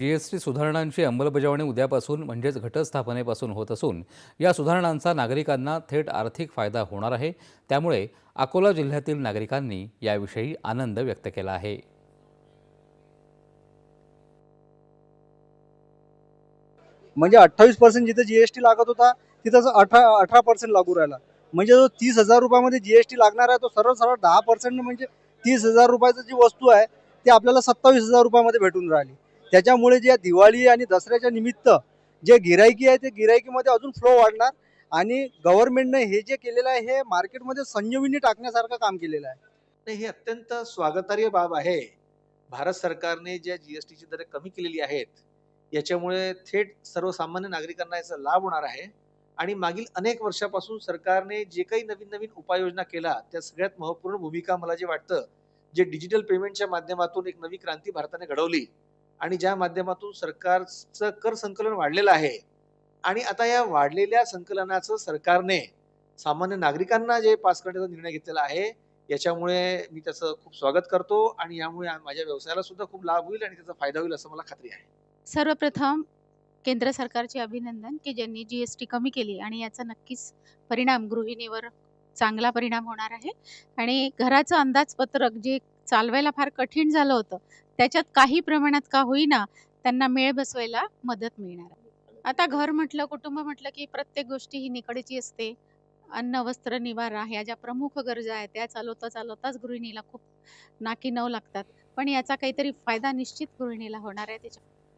GST सुधारणांची अंमलबजावणी उद्यापासून म्हणजेच घटस्थापनेपासून होत असून या सुधारणांचा नागरिकांना थेट आर्थिक फायदा होणार आहे. त्यामुळे अकोला जिल्ह्यातील नागरिकांनी याविषयी आनंद व्यक्त केला आहे. म्हणजे अठ्ठावीस पर्सेंट जिथे जीएसटी लागत होता तिथं अठरा अठरा पर्सेंट लागू राहिला. म्हणजे जो तीस हजार रुपयामध्ये जीएसटी लागणार आहे तो सरळ सरळ दहा पर्सेंट म्हणजे तीस हजार रुपयाची जी वस्तू आहे ती आपल्याला सत्तावीस हजार रुपयामध्ये भेटून राहिली. त्याच्यामुळे जे दिवाळी आणि दसऱ्याच्या निमित्त जे गिरायकी आहे ते गिरायकीमध्ये अजून फ्लो वाढणार. आणि गव्हर्नमेंटने हे जे केलेलं आहे हे मार्केटमध्ये संजीवनी टाकण्यासारखं काम केलेलं आहे. हे अत्यंत स्वागतार्य बाब आहे. भारत सरकारने ज्या जी एस टीची दरे कमी केलेली आहेत याच्यामुळे थेट सर्वसामान्य नागरिकांना याचा लाभ होणार आहे. आणि मागील अनेक वर्षापासून सरकारने जे काही नवीन नवीन उपाययोजना केला त्या सगळ्यात महत्त्वपूर्ण भूमिका मला जे वाटतं जे डिजिटल पेमेंटच्या माध्यमातून एक नवी क्रांती भारताने घडवली. आणि ज्या माध्यमातून सरकारचं कर संकलन वाढलेलं आहे आणि आता या वाढलेल्या संकलनाचं सरकारने सामान्य नागरिकांना जे पास करण्याचा निर्णय घेतलेला आहे याच्यामुळे मी त्याचं खूप स्वागत करतो आणि यामुळे माझ्या व्यवसायाला सुद्धा खूप लाभ होईल आणि त्याचा फायदा होईल असं मला खात्री आहे. सर्वप्रथम केंद्र सरकारचे अभिनंदन की ज्यांनी जी एस टी कमी केली आणि याचा नक्कीच परिणाम गृहिणीवर चांगला परिणाम होणार आहे. आणि घराचं अंदाजपत्रक जे चालवायला फार कठीण झालं होतं. त्याच्यात काही प्रमाणात का होईना त्यांना मेळ बसवायला मदत मिळणार. आहे आता घर म्हटलं कुटुंब म्हटलं की प्रत्येक गोष्टी ही निकडची असते. अन्न वस्त्र निवारा ह्या ज्या प्रमुख गरजा आहेत त्या चालवता चालवताच गृहिणीला खूप नाकी नऊ लागतात. पण याचा काहीतरी फायदा निश्चित गृहिणीला होणार आहे त्याच्या